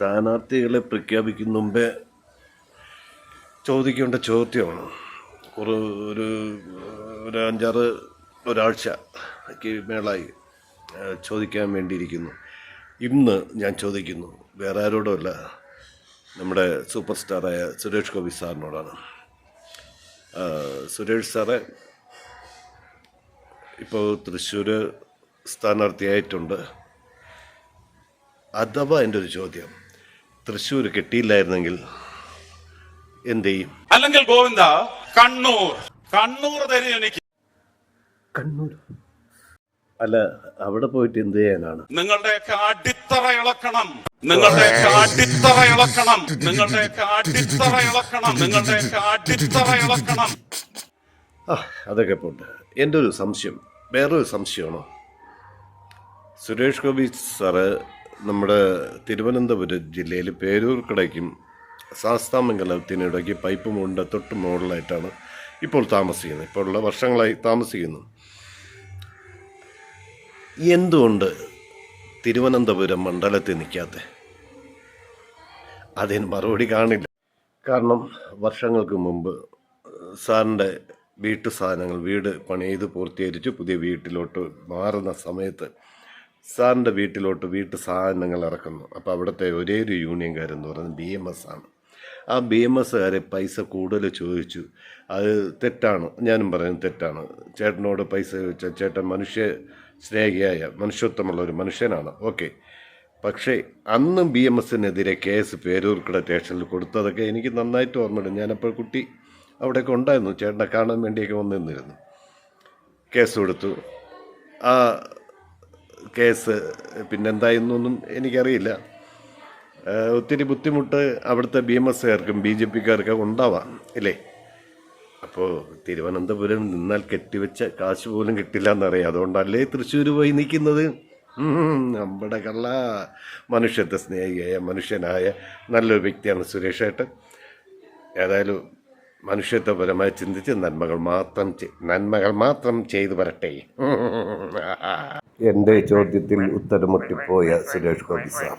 സ്ഥാനാർത്ഥികളെ പ്രഖ്യാപിക്കുന്ന മുമ്പേ ചോദിക്കേണ്ട ചോദ്യമാണ്. ഒരു ഒരു ഒരു അഞ്ചാറ് ഒരാഴ്ച മേളായി ചോദിക്കാൻ വേണ്ടിയിരിക്കുന്നു. ഇന്ന് ഞാൻ ചോദിക്കുന്നു വേറെ ആരോടുമല്ല നമ്മുടെ സൂപ്പർ സ്റ്റാറായ സുരേഷ് ഗോപി സാറിനോടാണ്. സുരേഷ് സാറെ ഇപ്പോൾ തൃശ്ശൂർ സ്ഥാനാർത്ഥിയായിട്ടുണ്ട്. അഥവാ എന്റെ ഒരു ചോദ്യം തൃശ്ശൂർ കിട്ടിയില്ലായിരുന്നെങ്കിൽ എന്ത് ചെയ്യും? അല്ലെങ്കിൽ ഗോവിന്ദ കണ്ണൂർ. കണ്ണൂർ തരും എനിക്ക്. കണ്ണൂർ. അല്ല അവിടെ പോയിട്ട് എന്ത് ചെയ്യാനാണ്? നിങ്ങളുടെ അടിത്തറ ഇളക്കണം. നിങ്ങളുടെ അടിത്തറ ഇളക്കണം. നിങ്ങളുടെ അടിത്തറ ഇളക്കണം. നിങ്ങളുടെ അടിത്തറ ഇളക്കണം. ആ അതൊക്കെ പോട്ടെ. എന്റെ ഒരു സംശയം വേറൊരു സംശയമാണോ? സുരേഷ് ഗോപി സാറ് നമ്മുടെ തിരുവനന്തപുരം ജില്ലയിൽ പേരൂർക്കടയ്ക്കും ശാസ്താമംഗലത്തിനിടയ്ക്ക് പൈപ്പ് മുണ്ട തൊട്ട് മുകളിലായിട്ടാണ് ഇപ്പോൾ താമസിക്കുന്നത്. ഇപ്പോൾ ഉള്ള വർഷങ്ങളായി താമസിക്കുന്നു. എന്തുകൊണ്ട് തിരുവനന്തപുരം മണ്ഡലത്തിൽ നിൽക്കാത്ത? അതിന് മറുപടി കാണില്ല. കാരണം വർഷങ്ങൾക്ക് മുമ്പ് സാറിന്റെ വീട്ടു സാധനങ്ങൾ വീട് പണിയത് പൂർത്തീകരിച്ച് പുതിയ വീട്ടിലോട്ട് മാറുന്ന സമയത്ത് സാറിന്റെ വീട്ടിലോട്ട് വീട്ടു സാധനങ്ങൾ ഇറക്കുന്നു. അപ്പോൾ അവിടുത്തെ ഒരേ ഒരു യൂണിയൻകാരെന്ന് പറയുന്നത് ബി എം എസ് ആണ്. ആ ബി എം എസ്സുകാരെ പൈസ കൂടുതൽ ചോദിച്ചു. അത് തെറ്റാണ്. ഞാനും പറയുന്നത് തെറ്റാണ്. ചേട്ടനോട് പൈസ ചോദിച്ചാൽ ചേട്ടൻ മനുഷ്യ സ്നേഹിയായ മനുഷ്യത്വമുള്ള ഒരു മനുഷ്യനാണ്. ഓക്കെ. പക്ഷേ അന്നും ബി എം എസിനെതിരെ കേസ് പേരൂർക്കട സ്റ്റേഷനിൽ കൊടുത്തതൊക്കെ എനിക്ക് നന്നായിട്ട് ഓർമ്മയുണ്ട്. ഞാനപ്പോൾ കുട്ടി അവിടെയൊക്കെ ഉണ്ടായിരുന്നു. ചേട്ടനെ കാണാൻ വേണ്ടിയൊക്കെ വന്നിരുന്നിരുന്നു. കേസ് കൊടുത്തു. ആ കേസ് പിന്നെന്തായെന്നൊന്നും എനിക്കറിയില്ല. ഒത്തിരി ബുദ്ധിമുട്ട് അവിടുത്തെ ബി എം എസ്സുകാർക്കും ബി ജെ പിക്കാർക്കും ഉണ്ടാവാം ഇല്ലേ? അപ്പോൾ തിരുവനന്തപുരം നിന്നാൽ കെട്ടിവെച്ച കാശ് പോലും കിട്ടില്ല എന്നറിയാം അതുകൊണ്ടല്ലേ തൃശ്ശൂർ പോയി നിൽക്കുന്നത്? നമ്മുടെ കള്ള മനുഷ്യത്തെ സ്നേഹിയായ മനുഷ്യനായ നല്ലൊരു വ്യക്തിയാണ് സുരേഷ് ഏട്ടൻ. ഏതായാലും മനുഷ്യത്വപരമായി ചിന്തിച്ച് നന്മകൾ മാത്രം നന്മകൾ മാത്രം ചെയ്തു വരട്ടെ. എന്റെ ചോദ്യത്തിൽ ഉത്തരം മുട്ടിപ്പോയ സുരേഷ് ഗോപി സാർ.